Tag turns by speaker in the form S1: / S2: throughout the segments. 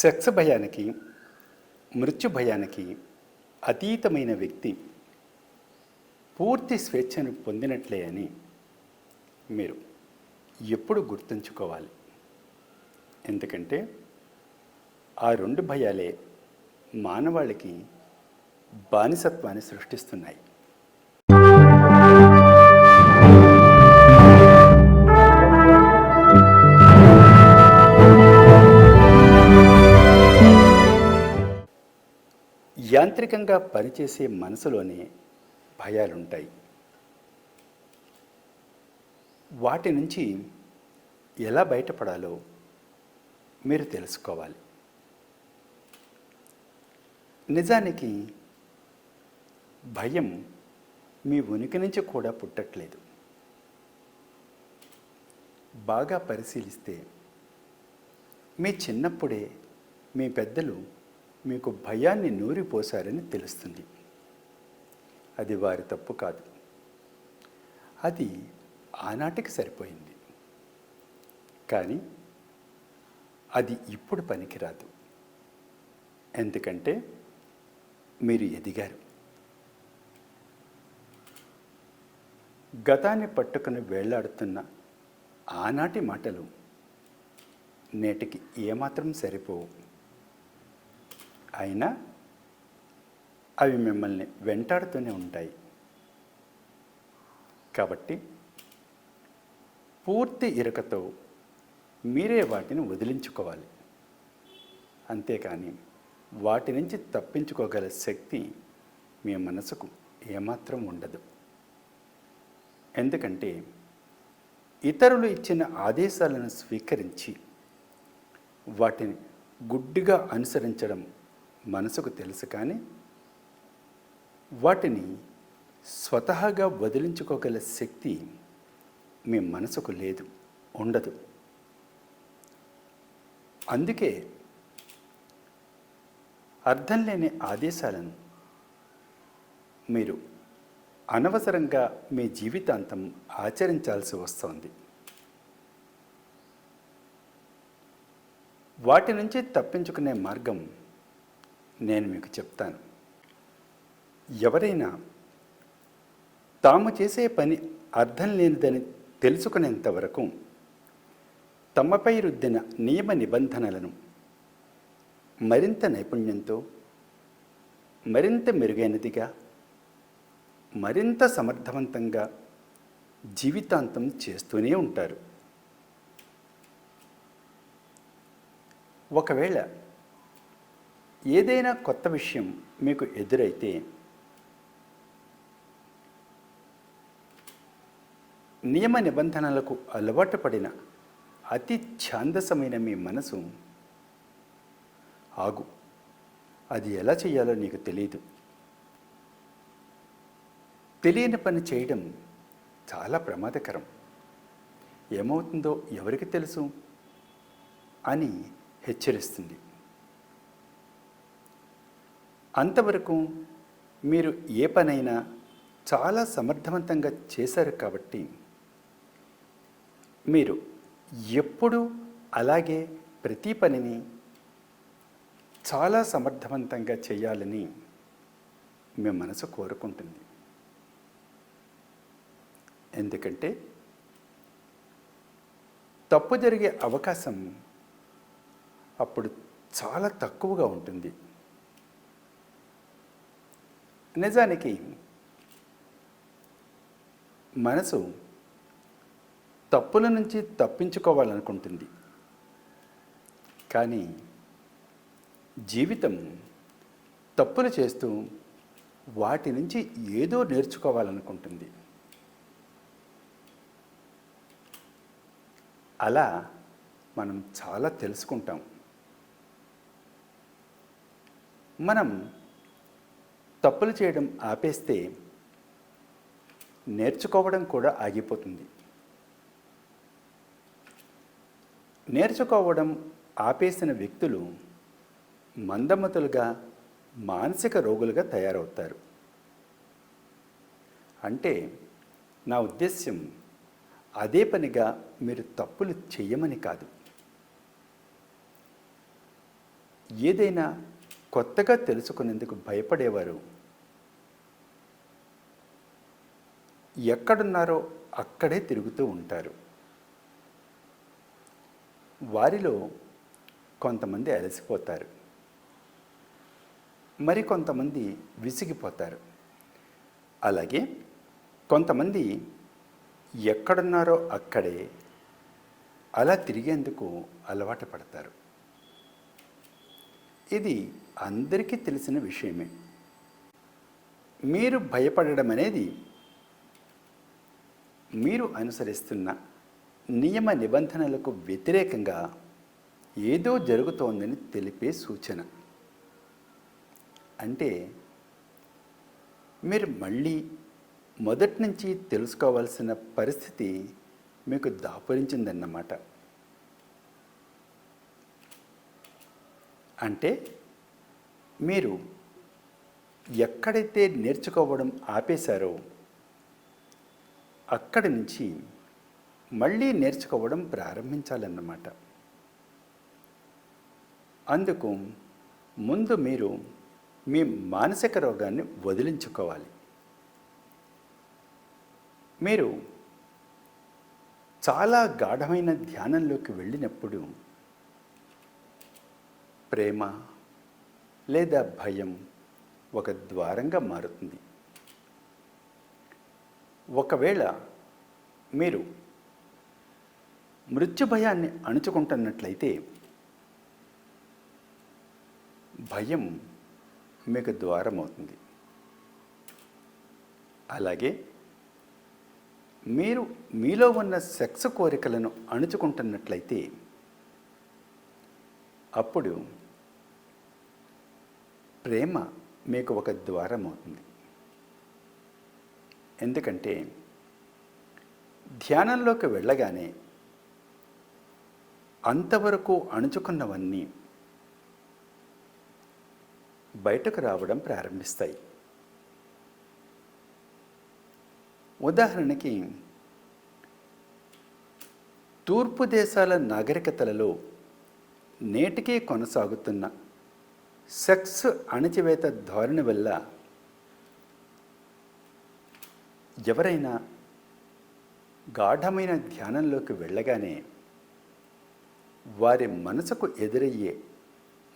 S1: Sex భయానికి మృత్యు భయానికి అతీతమైన వ్యక్తి పూర్తి స్వేచ్ఛను పొందినట్లే అని మీరు ఎప్పుడు గుర్తుంచుకోవాలి. ఎందుకంటే ఆ రెండు భయాలే మానవాళికి బానిసత్వాన్ని సృష్టిస్తున్నాయి. యాంత్రికంగా పనిచేసే మనసులోనే భయాలుంటాయి. వాటి నుంచి ఎలా బయటపడాలో మీరు తెలుసుకోవాలి. నిజానికి భయం మీ ఉనికి నుంచి కూడా పుట్టట్లేదు. బాగా పరిశీలిస్తే మీ చిన్నప్పుడే మీ పెద్దలు మీకు భయాన్ని నూరిపోశారని తెలుస్తుంది. అది వారి తప్పు కాదు. అది ఆనాటికి సరిపోయింది. కానీ అది ఇప్పుడు పనికిరాదు. ఎందుకంటే మీరు ఎదిగారు. గతాన్ని పట్టుకుని వేళ్ళాడుతున్న ఆనాటి మాటలు నేటికి ఏమాత్రం సరిపోవు. అయినా అవి మిమ్మల్ని వెంటాడుతూనే ఉంటాయి. కాబట్టి పూర్తి ఇరకతో మీరే వాటిని వదిలించుకోవాలి. అంతేకాని వాటి నుంచి తప్పించుకోగల శక్తి మీ మనసుకు ఏమాత్రం ఉండదు. ఎందుకంటే ఇతరులు ఇచ్చిన ఆదేశాలను స్వీకరించి వాటిని గుడ్డిగా అనుసరించడం మనసుకు తెలుసు కానీ వాటిని స్వతహాగా వదిలించుకోగల శక్తి మీ మనసుకు లేదు ఉండదు. అందుకే అర్థం లేని ఆదేశాలను మీరు అనవసరంగా మీ జీవితాంతం ఆచరించాల్సి వస్తోంది. వాటి నుంచి తప్పించుకునే మార్గం నేను మీకు చెప్తాను. ఎవరైనా తాము చేసే పని అర్థం లేనిదని తెలుసుకునేంతవరకు తమపై రుద్దిన నియమ నిబంధనలను మరింత నైపుణ్యంతో మరింత మెరుగైనదిగా మరింత సమర్థవంతంగా జీవితాంతం చేస్తూనే ఉంటారు. ఒకవేళ ఏదైనా కొత్త విషయం మీకు ఎదురైతే నియమ నిబంధనలకు అలవాటు పడిన అతి ఛాందసమైన మీ మనసు ఆగు. అది ఎలా చేయాలో నీకు తెలియదు తెలియని పని చేయడం చాలా ప్రమాదకరం. ఏమవుతుందో ఎవరికి తెలుసు అని హెచ్చరిస్తుంది. అంతవరకు మీరు ఏ పనైనా చాలా సమర్థవంతంగా చేశారు కాబట్టి మీరు ఎప్పుడు అలాగే ప్రతి పనిని చాలా సమర్థవంతంగా చేయాలని మీ మనసు కోరుకుంటుంది. ఎందుకంటే తప్పు జరిగే అవకాశం అప్పుడు చాలా తక్కువగా ఉంటుంది. నిజానికి మనసు తప్పుల నుంచి తప్పించుకోవాలనుకుంటుంది. కానీ జీవితం తప్పులు చేస్తూ వాటి నుంచి ఏదో నేర్చుకోవాలనుకుంటుంది. అలా మనం చాలా తెలుసుకుంటాం. మనం తప్పులు చేయడం ఆపేస్తే నేర్చుకోవడం కూడా ఆగిపోతుంది. నేర్చుకోవడం ఆపేసిన వ్యక్తులు మందమతులుగా మానసిక రోగులుగా తయారవుతారు. అంటే నా ఉద్దేశ్యం అదే పనిగా మీరు తప్పులు చేయమని కాదు. ఏదైనా కొత్తగా తెలుసుకునేందుకు భయపడేవారు. ఎక్కడున్నారో అక్కడే తిరుగుతూ ఉంటారు. వారిలో కొంతమంది అలసిపోతారు. మరి కొంతమంది విసిగిపోతారు. అలాగే కొంతమంది ఎక్కడున్నారో అక్కడే అలా తిరిగేందుకు అలవాటు పడతారు. ఇది అందరికీ తెలిసిన విషయమే. మీరు భయపడడం అనేది మీరు అనుసరిస్తున్న నియమ నిబంధనలకు వ్యతిరేకంగా ఏదో జరుగుతోందని తెలిపే సూచన. అంటే మీరు మళ్ళీ మొదటి నుంచి తెలుసుకోవాల్సిన పరిస్థితి మీకు దాపురించిందన్నమాట. అంటే మీరు ఎక్కడైతే నేర్చుకోవడం ఆపేశారో అక్కడి నుంచి మళ్ళీ నేర్చుకోవడం ప్రారంభించాలన్నమాట. అందుకు ముందు మీరు మీ మానసిక రోగాన్ని వదిలించుకోవాలి. మీరు చాలా గాఢమైన ధ్యానంలోకి వెళ్ళినప్పుడు ప్రేమ లేదా భయం ఒక ద్వారంగా మారుతుంది. ఒకవేళ మీరు మృత్యు భయాన్ని అణుచుకుంటున్నట్లయితే భయం మీకు ద్వారం అవుతుంది అలాగే మీరు మీలో ఉన్న సెక్స్ కోరికలను అణుచుకుంటున్నట్లయితే అప్పుడు ప్రేమ మీకు ఒక ద్వారం అవుతుంది. ఎందుకంటే ధ్యానంలోకి వెళ్ళగానే అంతవరకు అణుచుకున్నవన్నీ బయటకు రావడం ప్రారంభిస్తాయి. ఉదాహరణకి తూర్పు దేశాల నాగరికతలలో నేటికీ కొనసాగుతున్న సెక్స్ అణచివేత ధోరణి వల్ల ఎవరైనా గాఢమైన ధ్యానంలోకి వెళ్ళగానే వారి మనసుకు ఎదురయ్యే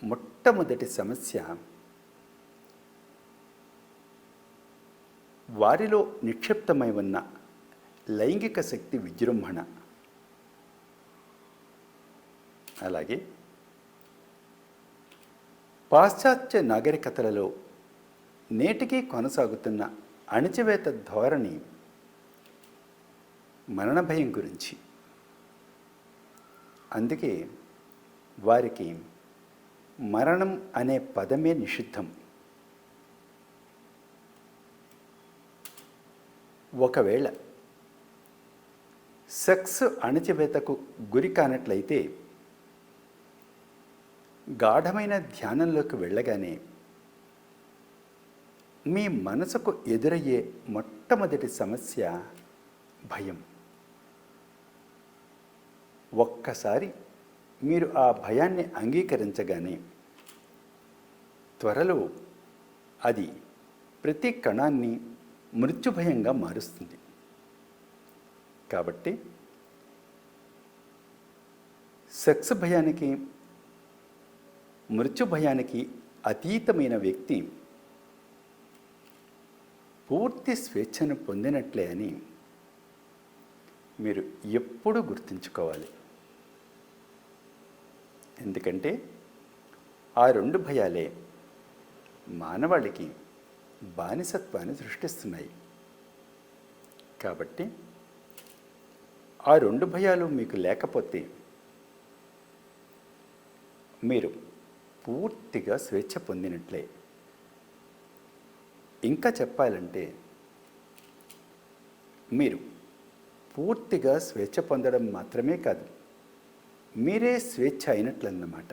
S1: మొట్టమొదటి సమస్య వారిలో నిక్షిప్తమై ఉన్న లైంగిక శక్తి విజృంభణ. అలాగే పాశ్చాత్య నాగరికతలలో నేటికీ కొనసాగుతున్న అణిచివేత ధోరణి మరణ భయం గురించి. అందుకే వారికి మరణం అనే పదమే నిషిద్ధం. ఒకవేళ సెక్స్ అణచివేతకు గురి కానట్లయితే గాఢమైన ధ్యానంలోకి వెళ్ళగానే మీ మనసుకు ఎదురయ్యే మొట్టమొదటి సమస్య భయం. ఒక్కసారి మీరు ఆ భయాన్ని అంగీకరించగానే త్వరలో అది ప్రతి కణాన్ని మృత్యుభయంగా మారుస్తుంది. కాబట్టి సెక్స్ భయానికి మృత్యు భయానికి అతీతమైన వ్యక్తి పూర్తి స్వేచ్ఛను పొందినట్లే అని మీరు ఎప్పుడూ గుర్తుంచుకోవాలి. ఎందుకంటే ఆ రెండు భయాలే మానవాళికి బానిసత్వాన్ని సృష్టిస్తున్నాయి. కాబట్టి ఆ రెండు భయాలు మీకు లేకపోతే మీరు పూర్తిగా స్వేచ్ఛ పొందినట్లే. ఇంకా చెప్పాలంటే మీరు పూర్తిగా స్వేచ్ఛ పొందడం మాత్రమే కాదు మీరే స్వేచ్ఛ అయినట్లన్నమాట.